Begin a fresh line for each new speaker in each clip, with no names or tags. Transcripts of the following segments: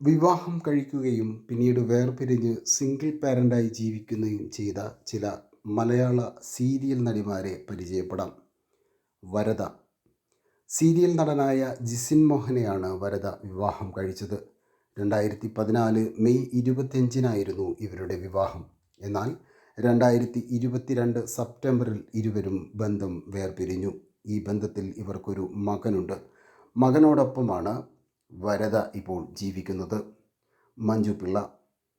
വിവാഹം കഴിക്കുകയും പിന്നീട് വേർപിരിഞ്ഞ് സിംഗിൾ പാരന്റായി ജീവിക്കുകയും ചെയ്ത ചില മലയാള സീരിയൽ നടിമാരെ പരിചയപ്പെടാം. വരദ. സീരിയൽ നടനായ ജിസിൻ മോഹനെയാണ് വരദ വിവാഹം കഴിച്ചത്. രണ്ടായിരത്തി പതിനാല് മെയ് ഇരുപത്തിയഞ്ചിനായിരുന്നു ഇവരുടെ വിവാഹം. എന്നാൽ രണ്ടായിരത്തി ഇരുപത്തിരണ്ട് സെപ്റ്റംബറിൽ ഇരുവരും ബന്ധം വേർപിരിഞ്ഞു. ഈ ബന്ധത്തിൽ ഇവർക്കൊരു മകനുണ്ട്. മകനോടൊപ്പമാണ് വരദ ഇപ്പോൾ ജീവിക്കുന്നത്. മഞ്ജു പിള്ള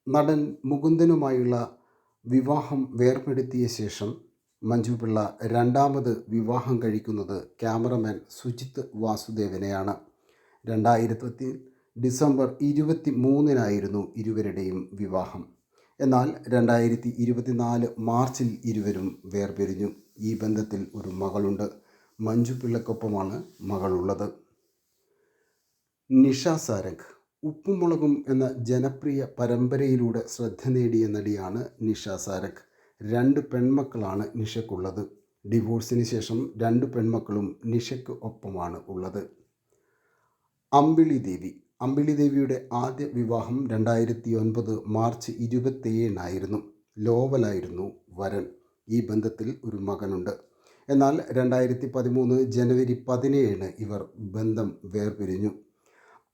നടൻ മുകുന്ദനുമായുള്ള വിവാഹം വേർപെടുത്തിയ ശേഷം മഞ്ജു പിള്ള രണ്ടാമത് വിവാഹം കഴിക്കുന്നത് ക്യാമറമാൻ സുജിത്ത് വാസുദേവനെയാണ്. രണ്ടായിരത്തി ഡിസംബർ ഇരുപത്തി മൂന്നിനായിരുന്നു ഇരുവരുടെയും വിവാഹം. എന്നാൽ രണ്ടായിരത്തി ഇരുപത്തിനാല് മാർച്ചിൽ ഇരുവരും വേർപിരിഞ്ഞു. ഈ ബന്ധത്തിൽ ഒരു മകളുണ്ട്. മഞ്ജു പിള്ളക്കൊപ്പമാണ് മകളുള്ളത്. നിഷ സാരംഗ് ഉപ്പുമുളകും എന്ന ജനപ്രിയ പരമ്പരയിലൂടെ ശ്രദ്ധ നേടിയ നടിയാണ് നിഷ സാരംഗ് രണ്ട് പെൺമക്കളാണ് നിഷയ്ക്കുള്ളത്. ഡിവോഴ്സിന് ശേഷം രണ്ട് പെൺമക്കളും നിഷയ്ക്ക് ഒപ്പമാണ് ഉള്ളത്. അമ്പിളി ദേവി അമ്പിളി ദേവിയുടെ ആദ്യ വിവാഹം രണ്ടായിരത്തി ഒൻപത് മാർച്ച് ഇരുപത്തിയേഴിനായിരുന്നു. ലോവലായിരുന്നു വരൻ. ഈ ബന്ധത്തിൽ ഒരു മകനുണ്ട്. എന്നാൽ രണ്ടായിരത്തി പതിമൂന്ന് ജനുവരി പതിനേഴിന് ഇവർ ബന്ധം വേർപിരിഞ്ഞു.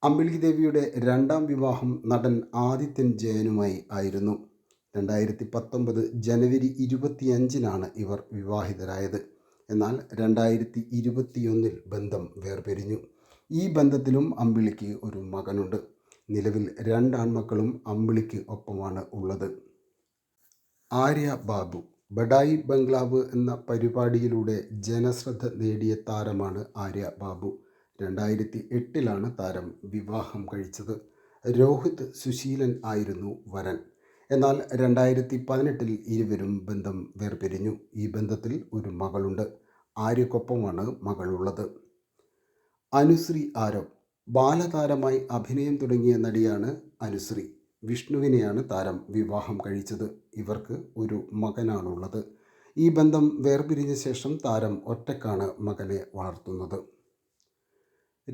അമ്പിളി ദേവിയുടെ രണ്ടാം വിവാഹം നടൻ ആദിത്യൻ ജയനുമായി ആയിരുന്നു. രണ്ടായിരത്തി പത്തൊമ്പത് ജനുവരി ഇരുപത്തിയഞ്ചിനാണ് ഇവർ വിവാഹിതരായത്. എന്നാൽ രണ്ടായിരത്തി ഇരുപത്തിയൊന്നിൽ ബന്ധം വേർപിരിഞ്ഞു. ഈ ബന്ധത്തിലും അമ്പിളിക്ക് ഒരു മകനുണ്ട്. നിലവിൽ രണ്ടാൺമക്കളും അമ്പിളിക്ക് ഒപ്പമാണ് ഉള്ളത്. ആര്യ ബാബു ബഡായി ബംഗ്ലാവ് എന്ന പരിപാടിയിലൂടെ ജനശ്രദ്ധ നേടിയ താരമാണ് ആര്യ ബാബു. രണ്ടായിരത്തി എട്ടിലാണ് താരം വിവാഹം കഴിച്ചത്. രോഹിത് സുശീലൻ ആയിരുന്നു വരൻ. എന്നാൽ രണ്ടായിരത്തി പതിനെട്ടിൽ ഇരുവരും ബന്ധം വേർപിരിഞ്ഞു. ഈ ബന്ധത്തിൽ ഒരു മകളുണ്ട്. ആര്യക്കൊപ്പമാണ് മകളുള്ളത്. അനുശ്രീ ആരവ് ബാലതാരമായി അഭിനയം തുടങ്ങിയ നടിയാണ് അനുശ്രീ. വിഷ്ണുവിനെയാണ് താരം വിവാഹം കഴിച്ചത്. ഇവർക്ക് ഒരു മകനാണുള്ളത്. ഈ ബന്ധം വേർപിരിഞ്ഞ ശേഷം താരം ഒറ്റക്കാണ് മകനെ വളർത്തുന്നത്.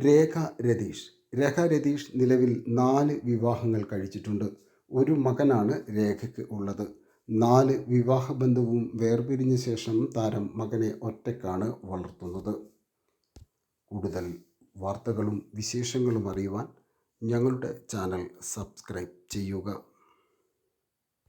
രേഖ രതീഷ്. രേഖ രതീഷ് നിലവിൽ നാല് വിവാഹങ്ങൾ കഴിച്ചിട്ടുണ്ട്. ഒരു മകനാണ് രേഖയ്ക്ക് ഉള്ളത്. നാല് വിവാഹബന്ധവും വേർപിരിഞ്ഞ ശേഷം താരം മകനെ ഒറ്റക്കാണ് വളർത്തുന്നത്. കൂടുതൽ വാർത്തകളും വിശേഷങ്ങളും അറിയുവാൻ ഞങ്ങളുടെ ചാനൽ സബ്സ്ക്രൈബ് ചെയ്യുക.